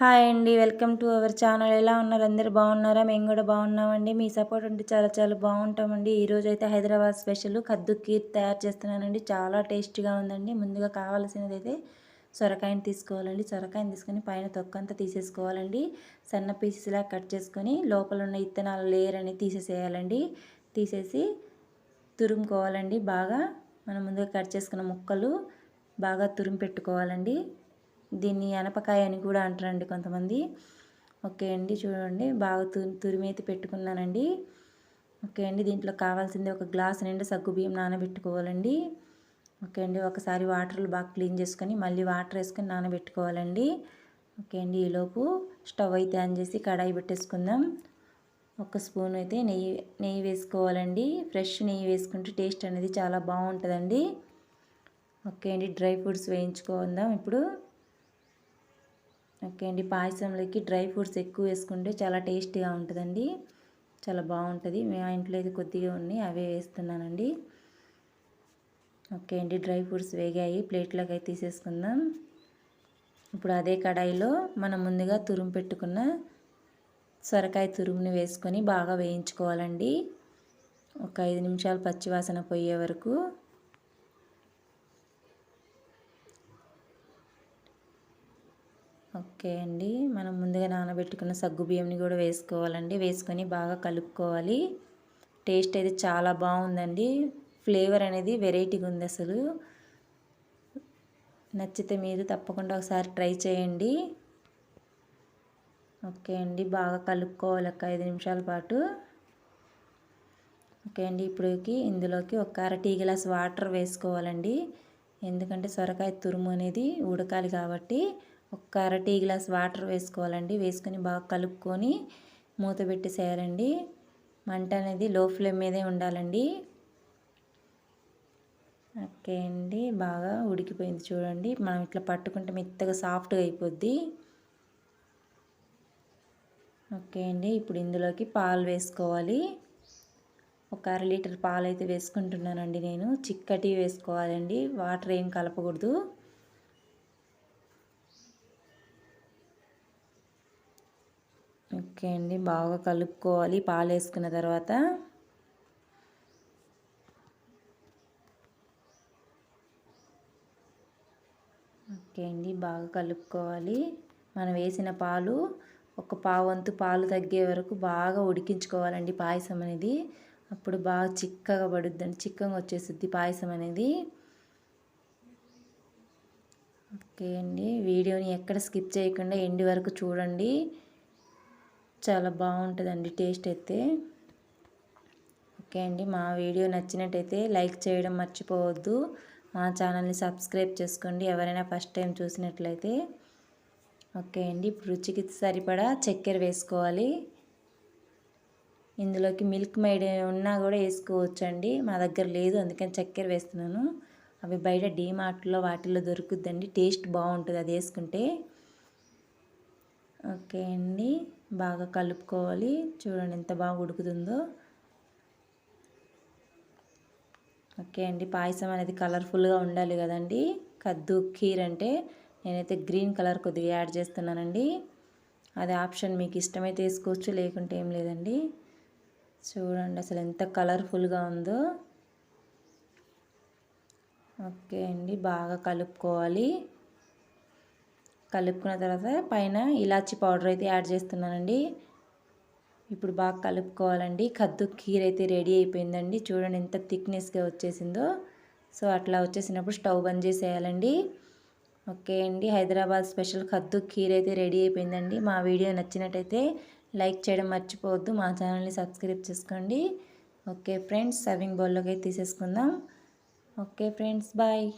Hi అండి welcome to our channel. ఎలా ఉన్నారు? అందరు బాగున్నారా? మేము కూడా బాగున్నామండి. మీ సపోర్ట్ ఉంటే చాలా చాలా బాగుంటామండి. ఈరోజు అయితే హైదరాబాద్ స్పెషల్ కద్దు కీర్ తయారు చేస్తున్నానండి. చాలా టేస్టీగా ఉందండి. ముందుగా కావాల్సినది అయితే సొరకాయని తీసుకోవాలండి. సొరకాయని తీసుకొని పైన తొక్కంతా తీసేసుకోవాలండి. సన్న పీసెస్లా కట్ చేసుకొని లోపల ఉన్న ఇత్తనాల లేయర్ అనేది తీసేసేయాలండి. తీసేసి తురుముకోవాలండి బాగా. మనం ముందుగా కట్ చేసుకున్న ముక్కలు బాగా తురుము పెట్టుకోవాలండి. దీన్ని అనపకాయ అని కూడా అంటారండి కొంతమంది. ఓకే అండి చూడండి. బాగా తు తురిమేతి పెట్టుకున్నానండి. ఓకే అండి దీంట్లో కావాల్సింది ఒక గ్లాస్ నిండా సగ్గు బియ్యం నానబెట్టుకోవాలండి. ఓకే అండి ఒకసారి వాటర్లు బాగా క్లీన్ చేసుకొని మళ్ళీ వాటర్ వేసుకొని నానబెట్టుకోవాలండి. ఓకే అండి ఈలోపు స్టవ్ అయితే ఆన్ చేసి కడాయి పెట్టేసుకుందాం. ఒక స్పూన్ అయితే నెయ్యి నెయ్యి వేసుకోవాలండి. ఫ్రెష్ నెయ్యి వేసుకుంటే టేస్ట్ అనేది చాలా బాగుంటుందండి. ఓకే అండి డ్రై ఫ్రూట్స్ వేయించుకుందాం ఇప్పుడు. ఓకే అండి. పాయసంలోకి డ్రై ఫ్రూట్స్ ఎక్కువ వేసుకుంటే చాలా టేస్టీగా ఉంటుందండి. చాలా బాగుంటుంది. మా ఇంట్లో అయితే కొద్దిగా ఉన్నాయి అవే వేస్తున్నానండి. ఓకే అండి. డ్రై ఫ్రూట్స్ వేగాయి. ప్లేట్లోకి అయితే తీసేసుకుందాం. ఇప్పుడు అదే కడాయిలో మనం ముందుగా తురుము పెట్టుకున్న సొరకాయ తురుముని వేసుకొని బాగా వేయించుకోవాలండి. ఒక ఐదు నిమిషాలు పచ్చివాసన పోయే వరకు ఓకే అండి. మనం ముందుగా నానబెట్టుకున్న సగ్గు బియ్యంని కూడా వేసుకోవాలండి. వేసుకొని బాగా కలుపుకోవాలి. టేస్ట్ అయితే చాలా బాగుందండి. ఫ్లేవర్ అనేది వెరైటీగా ఉంది అసలు. నచ్చితే మీరు తప్పకుండా ఒకసారి ట్రై చేయండి. ఓకే అండి. బాగా కలుపుకోవాలి ఒక ఐదు నిమిషాల పాటు. ఓకే అండి. ఇప్పుడుకి ఇందులోకి ఒక అర టీ గ్లాస్ వాటర్ వేసుకోవాలండి. ఎందుకంటే సొరకాయ తురుము అనేది ఉడకాలి కాబట్టి ఒక అర టీ గ్లాస్ వాటర్ వేసుకోవాలండి. వేసుకొని బాగా కలుపుకొని మూత పెట్టేసేయాలండి. మంట అనేది లో ఫ్లేమ్ మీదే ఉండాలండి. ఓకే అండి. బాగా ఉడికిపోయింది చూడండి. మనం ఇట్లా పట్టుకుంటే మెత్తగా సాఫ్ట్గా అయిపోద్ది. ఓకే అండి. ఇప్పుడు ఇందులోకి పాలు వేసుకోవాలి. ఒక అర లీటర్ పాలు అయితే వేసుకుంటున్నానండి నేను. చిక్కటి వేసుకోవాలండి. వాటర్ ఏం కలపకూడదు. ఓకే అండి బాగా కలుపుకోవాలి. పాలు వేసుకున్న తర్వాత ఓకే అండి బాగా కలుపుకోవాలి. మనం వేసిన పాలు ఒక పావంతు పాలు తగ్గే వరకు బాగా ఉడికించుకోవాలండి పాయసం అనేది. అప్పుడు బాగా చిక్కగా పడుద్దండి చిక్కగా వచ్చేస్తుంది పాయసం అనేది. ఓకే అండి వీడియోని ఎక్కడ స్కిప్ చేయకుండా ఎండి వరకు చూడండి. చాలా బాగుంటుందండి టేస్ట్ అయితే. ఓకే అండి మా వీడియో నచ్చినట్టయితే లైక్ చేయడం మర్చిపోవద్దు. మా ఛానల్ని సబ్స్క్రైబ్ చేసుకోండి ఎవరైనా ఫస్ట్ టైం చూసినట్లయితే. ఓకే అండి ఇప్పుడు రుచికి సరిపడా చక్కెర వేసుకోవాలి. ఇందులోకి మిల్క్ మైడ్ ఉన్నా కూడా వేసుకోవచ్చు అండి మా దగ్గర లేదు అందుకని చక్కెర వేస్తున్నాను. అవి బయట డీమార్ట్లో వాటిల్లో దొరుకుద్దండి టేస్ట్ బాగుంటుంది అది వేసుకుంటే. ఓకే అండి. బాగా కలుపుకోవాలి. చూడండి ఎంత బాగా ఉడుకుతుందో. ఓకే అండి. పాయసం అనేది కలర్ఫుల్గా ఉండాలి కదండి. కద్దు ఖీర్ అంటే నేనైతే గ్రీన్ కలర్ కొద్దిగా యాడ్ చేస్తున్నానండి. అది ఆప్షన్ మీకు ఇష్టమైతే వేసుకోవచ్చు లేకుంటే ఏం లేదండి. చూడండి అసలు ఎంత కలర్ఫుల్గా ఉందో. ఓకే అండి. బాగా కలుపుకోవాలి. కలుపుకున్న తర్వాత పైన ఇలాచి పౌడర్ అయితే యాడ్ చేస్తున్నానండి. ఇప్పుడు బాగా కలుపుకోవాలండి. కద్దు కీర్ అయితే రెడీ అయిపోయిందండి. చూడండి ఎంత థిక్నెస్గా వచ్చేసిందో. సో అట్లా వచ్చేసినప్పుడు స్టవ్ బంద్ చేసేయాలండి. ఓకే అండి. హైదరాబాద్ స్పెషల్ కద్దు కీర్ అయితే రెడీ అయిపోయిందండి. మా వీడియో నచ్చినట్టయితే లైక్ చేయడం మర్చిపోవద్దు. మా ఛానల్ని సబ్స్క్రైబ్ చేసుకోండి. ఓకే ఫ్రెండ్స్ సర్వింగ్ బౌల్లోకి అయితే తీసేసుకుందాం. Okay friends bye.